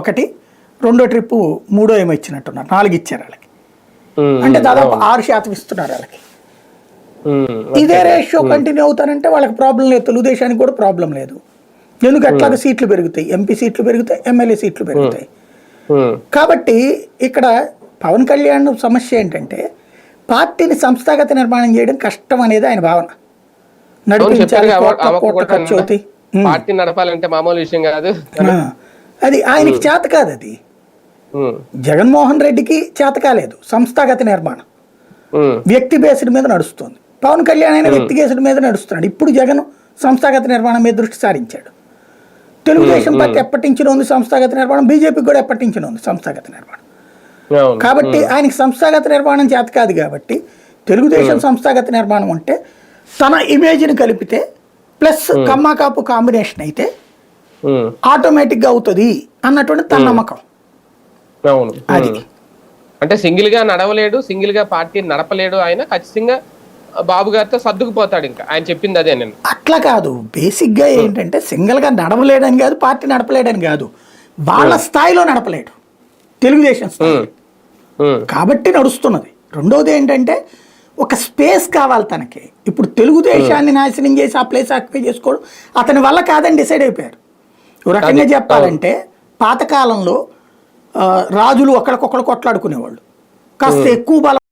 ఒకటి రెండో ట్రిప్ మూడో ఏమో ఇచ్చినట్టున్నారు. నాలుగు ఇచ్చారు వాళ్ళకి. అంటే దాదాపు ఆరు శాతం ఇస్తున్నారు వాళ్ళకి. ఇదే రేషియో కంటిన్యూ అవుతానంటే వాళ్ళకి ప్రాబ్లం లేదు. తెలుగుదేశానికి కూడా ప్రాబ్లం లేదు. ఎందుకు అట్లాగే సీట్లు పెరుగుతాయి? ఎంపీ సీట్లు పెరుగుతాయి ఎమ్మెల్యే సీట్లు పెరుగుతాయి. కాబట్టి ఇక్కడ పవన్ కళ్యాణ్ సమస్య ఏంటంటే పార్టీని సంస్థాగత నిర్మాణం చేయడం కష్టం అనేది ఆయన భావన. నడిపించాలి కోట్ల ఖర్చు అవుతాయి. పార్టీ నడపాలంటే మామూలు విషయం కాదు. అది ఆయనకి చేత కాదు అది. జగన్మోహన్ రెడ్డికి చేత కాలేదు. సంస్థాగత నిర్మాణం. వ్యక్తి బేస్డ్ మీద నడుస్తుంది. పవన్ కళ్యాణ్ అయినా వ్యక్తి బేస్డ్ మీద నడుస్తున్నాడు. ఇప్పుడు జగన్ సంస్థాగత నిర్మాణం మీద దృష్టి సారించాడు. తెలుగుదేశం పార్టీ ఎప్పటి నుంచి ఉంది సంస్థాగత నిర్మాణం. బీజేపీకి కూడా ఎప్పటి నుంచి ఉంది సంస్థాగత నిర్మాణం. కాబట్టి ఆయనకి సంస్థాగత నిర్మాణం చేత కాదు కాబట్టి తెలుగుదేశం సంస్థాగత నిర్మాణం అంటే తన ఇమేజ్ని కలిపితే ప్లస్ కమ్మా కాపు కాంబినేషన్ అయితే ఆటోమేటిక్గా అవుతుంది అన్నటువంటి తన నమ్మకం. అవును. అది. అంటే సింగిల్గా నడవలేడు సింగిల్గా పార్టీ నడపలేడు ఆయన ఖచ్చితంగా బాబు గారితో సర్దుకుపోతాడు ఇంకా. ఆయన చెప్పింది అదే నేను. అట్లా కాదు. బేసిక్గా ఏంటంటే సింగిల్గా నడవలేడని కాదు పార్టీ నడపలేడని కాదు. వాళ్ళ స్థాయిలో నడపలేడు. తెలుగుదేశం కాబట్టి నడుస్తున్నది. రెండోది ఏంటంటే ఒక స్పేస్ కావాలి తనకి. ఇప్పుడు తెలుగుదేశాన్ని నాశనం చేసి ఆ ప్లేస్ ఆక్యుపై చేసుకోవడం అతని వల్ల కాదని డిసైడ్ అయిపోయారు. రకంగా చెప్పాలంటే పాతకాలంలో రాజులు ఒకరికొకరు కొట్లాడుకునేవాళ్ళు. కాస్త ఎక్కువ బలం